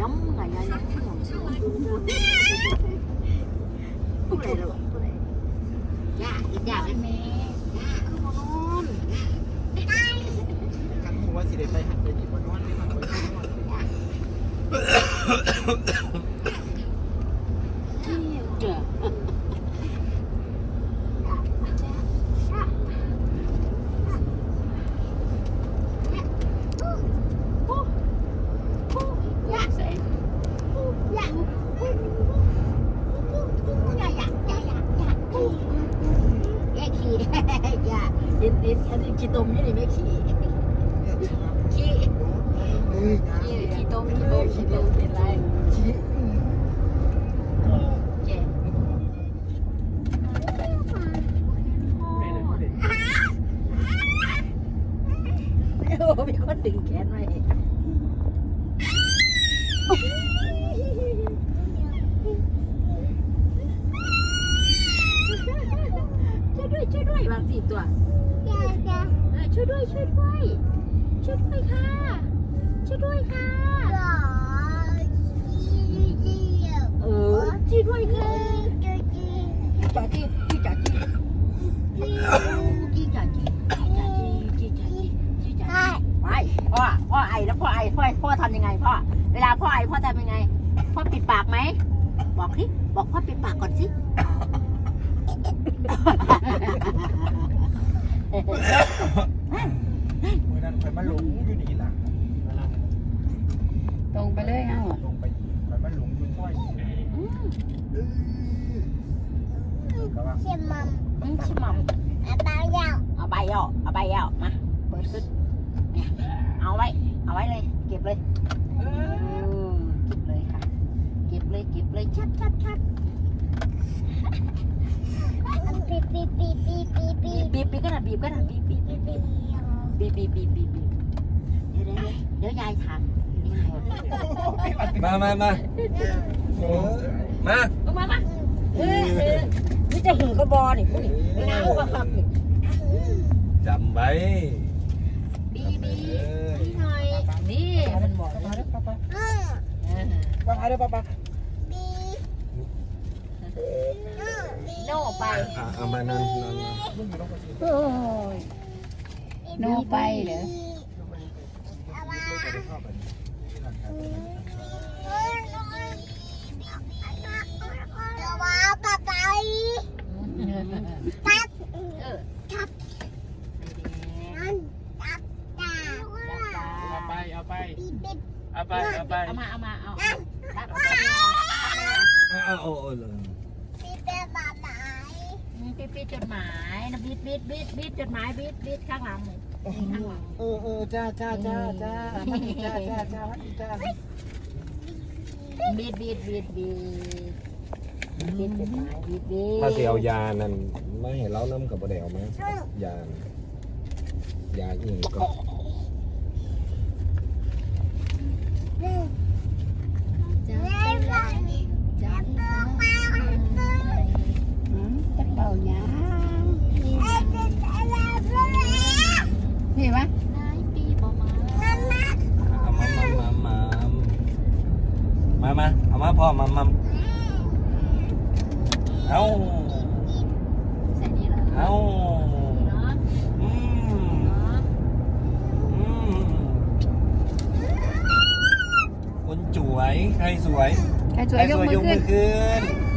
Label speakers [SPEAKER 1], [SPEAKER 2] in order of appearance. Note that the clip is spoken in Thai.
[SPEAKER 1] ย้ำไงย้ำผู้ใดล่ะผู้ใดย่าอีกย่าเป็นแม่ย่าคือบ่นอน
[SPEAKER 2] กันหัวสิได้ไปหัดไปดีบนนอนไม่มาไปนอน
[SPEAKER 1] เจ้า แม่ขี่ อย่าเด็ดเด็ด อันนี้ขี้ตมนี่นี่แม่ขี่ขี่
[SPEAKER 2] เฮ้ย
[SPEAKER 1] ขี่ขี้ตมขี้ตมขี้ตมเป็นไร
[SPEAKER 2] ชี้
[SPEAKER 1] เจ๊โอ้มีคนดึงแขนไว้ วยด้วยช่วยด้วยบางสี่ตัวเออช่วยด้วยช่วยด้วยช่วยด้วยค่ะ ช่วยด้วยค่ะ เออช่วยด้วยค่ะจ่าจีจีจ่าจีจีจ่าจีจีจ่าจีจีจ่าจีจีจ่าจีไปพ่อพ่อไอแล้วพ่อไอพ่อพ่อทำยังไงพ่อเวลาพ่อไอพ่อทำยังไงพ่อปิดปากไหมบอกสิบอกพ่อปิดปากก่อนสิ
[SPEAKER 2] มือนั้นคอยมาหลงอยู่นี่ล่ะ
[SPEAKER 3] ตรงไปเลยเอ้า
[SPEAKER 2] ลงไปคอยมาหลงอยู่ซอยนี่ก็ว่า
[SPEAKER 1] อืมชิมัมเอาใบยาวเอาใบยาวมาเปิดขึ้นเนี่ยเอาไว้ เอาไว้เลย เก็บเลยเออเก็บเลยค่ะ เก็บเลยเก็บเลยชัดชัดชัดบีบบีบ บีบก็ได้บีบก็ได้บีบบีบบีบบีบบีบบีบบีบบีบบีบเดี๋ยวเดี๋ยวยายทำยาย
[SPEAKER 4] มามามามา
[SPEAKER 1] เอามามาเออนี่จะหึงกระบอนี่พวกนี้หนาวกว่าครับ
[SPEAKER 4] จำไว้
[SPEAKER 1] บีบีบีหน่อยนี่มันบอก
[SPEAKER 2] ป้า
[SPEAKER 1] เลย
[SPEAKER 2] เด้อป้าป้า
[SPEAKER 1] เออ
[SPEAKER 2] ป้าเด้อป้าป้า
[SPEAKER 1] โน่ไป
[SPEAKER 4] อะเอามานั่นนั่นนั่น
[SPEAKER 2] มึงอยู่ลงไปสิ
[SPEAKER 3] โอ้ยโนไปเหรอ
[SPEAKER 2] ชอบแบบนี้ที่นั่นครับ
[SPEAKER 1] เออ
[SPEAKER 2] เอาไป เอาไป เอาไป เอาไป
[SPEAKER 1] เอามาเอามาเอา เอา
[SPEAKER 4] เอาเอาเอาเลย
[SPEAKER 1] ปิดปิดจดหมายนะบิดบิดบิดบิดจดหมายบิดบิดข้างหลังนี่ข้างหลัง
[SPEAKER 2] เออเออจ้าจ้าจ้าจ้าจ้าจ้าจ้าจ้า
[SPEAKER 1] บิดบิดบิดบิดบิดจดหมายบิดบิด
[SPEAKER 4] ถ้าเสียวยานั่นไม่เห็นเล้าน้ำกับประเดี๋ยวไหมยานยาอีกก็
[SPEAKER 3] หืมจักเป่าหยังพี่วะ
[SPEAKER 1] ปีประมาณ
[SPEAKER 4] เอามามามา มามาเอามาพ่อมามาเอา
[SPEAKER 1] ใส่นี่เหรอ
[SPEAKER 4] เอา
[SPEAKER 1] เนาะ
[SPEAKER 4] อืม
[SPEAKER 1] เนาะ
[SPEAKER 4] อืมคนสวย ใครสวย
[SPEAKER 3] ใครส
[SPEAKER 4] ใค
[SPEAKER 3] วย
[SPEAKER 4] ร
[SPEAKER 3] ย
[SPEAKER 4] ส
[SPEAKER 3] ก
[SPEAKER 4] วย
[SPEAKER 3] มื
[SPEAKER 4] ย
[SPEAKER 3] อก
[SPEAKER 4] มื
[SPEAKER 3] ขึ้น
[SPEAKER 4] อขึ้น